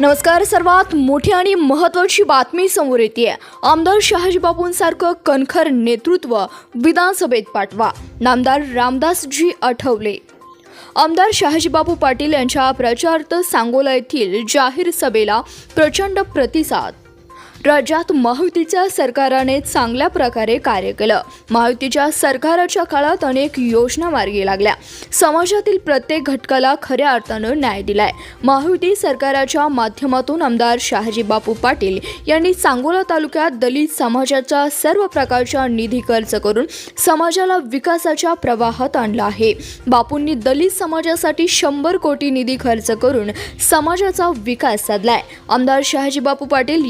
नमस्कार सर्वात मोठी आणि महत्वाची बातमी समोर येते आमदार शहाजीबाबूंसारखं कणखर नेतृत्व विधानसभेत पाठवा नामदार रामदासजी आठवले. आमदार शहाजीबाबू पाटील यांच्या प्रचारार्थ सांगोला येथील जाहीर सभेला प्रचंड प्रतिसाद. राज्यात महायुतीच्या सरकाराने चांगल्या प्रकारे कार्य केलं. महायुतीच्या सरकारच्या काळात अनेक योजना मार्गी लागल्या. समाजातील प्रत्येक घटकाला खऱ्या अर्थानं न्याय दिलाय. महायुती सरकाराच्या माध्यमातून आमदार शहाजी बापू पाटील यांनी सांगोला तालुक्यात दलित समाजाच्या सर्व प्रकारच्या निधी खर्च करून समाजाला विकासाच्या प्रवाहात आणला आहे. बापूंनी दलित समाजासाठी शंभर कोटी निधी खर्च करून समाजाचा विकास साधलाय. आमदार शहाजी बापू पाटील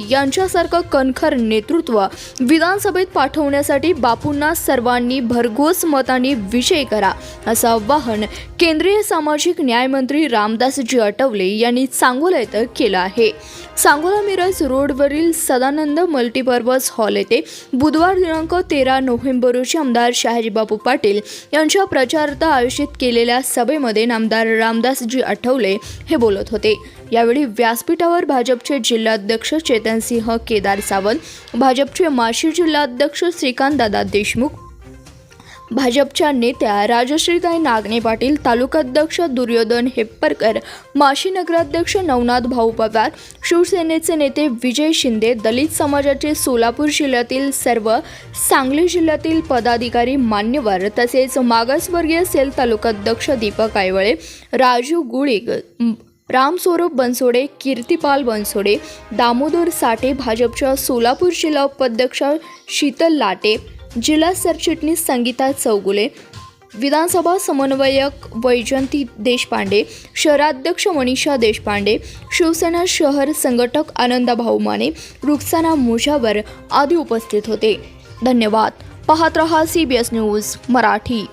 यांच्यासारखं कणखर नेतृत्व विधानसभेत पाठवण्यासाठी बापूंना सर्वांनी भरघोस मतांनी विजयी करा असं आवाहन केंद्रीय सामाजिक न्यायमंत्री रामदासजी आठवले यांनी सांगोला इथं केलं आहे. सांगोला मिरज रोडवरील सदानंद मल्टीपर्पज हॉल येथे बुधवार दिनांक तेरा नोव्हेंबर रोजी आमदार शहाजीबापू पाटील यांच्या प्रचारार्थ आयोजित केलेल्या सभेमध्ये आमदार रामदासजी आठवले हे बोलत होते. यावेळी व्यासपीठावर भाजपचे जिल्हाध्यक्ष चेतनसिंह केदार सावंत भाजपचे माशी जिल्हाध्यक्ष श्रीकांतदादा देशमुख भाजपच्या नेत्या राजश्रीताई नागणे पाटील तालुकाध्यक्ष दुर्योधन हेप्परकर माशी नगराध्यक्ष नवनाथ भाऊ पवार शिवसेनेचे नेते विजय शिंदे दलित समाजाचे सोलापूर जिल्ह्यातील सर्व सांगली जिल्ह्यातील पदाधिकारी मान्यवर तसेच मागासवर्गीय सेल तालुकाध्यक्ष दीपक आयवळे राजू गुळीक रामस्वरूप बनसोडे कीर्तिपाल बनसोडे दामोदर साठे भाजपच्या सोलापूर जिल्हा उपाध्यक्ष शीतल लाटे जिल्हा सरचिटणीस संगीता चौगुले विधानसभा समन्वयक वैजंती देशपांडे शहराध्यक्ष मनीषा देशपांडे शिवसेना शहर संघटक आनंदाभाऊ माने रुक्साना मुजावर आदी उपस्थित होते. धन्यवाद. पाहत रहा C B S news Marathi.